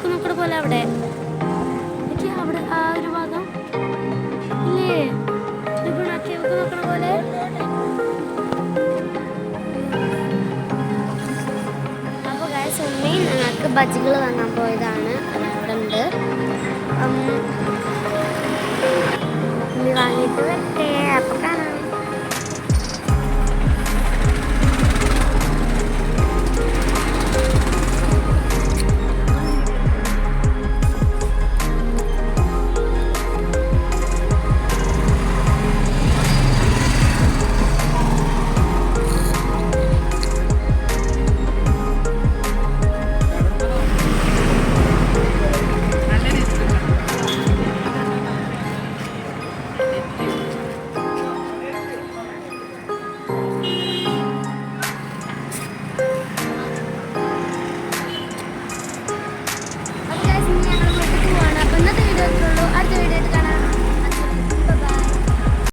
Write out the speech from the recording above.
കുറുക്ക് പോലെ അവിടെ അവിടെ ആ ഒരു ഭാഗം ഇല്ലേ കിഴക്ക് നോക്കണ പോലെ അപ്പോൾ ഗായസ് ഉമ്മയും ഞങ്ങൾക്ക് ബജ്ജികൾ വാങ്ങാൻ പോയതാണ് അവിടെ ഉണ്ട് ഉമ്മ വാങ്ങിയിട്ട് ഇന്നത്തെ വീഡിയോ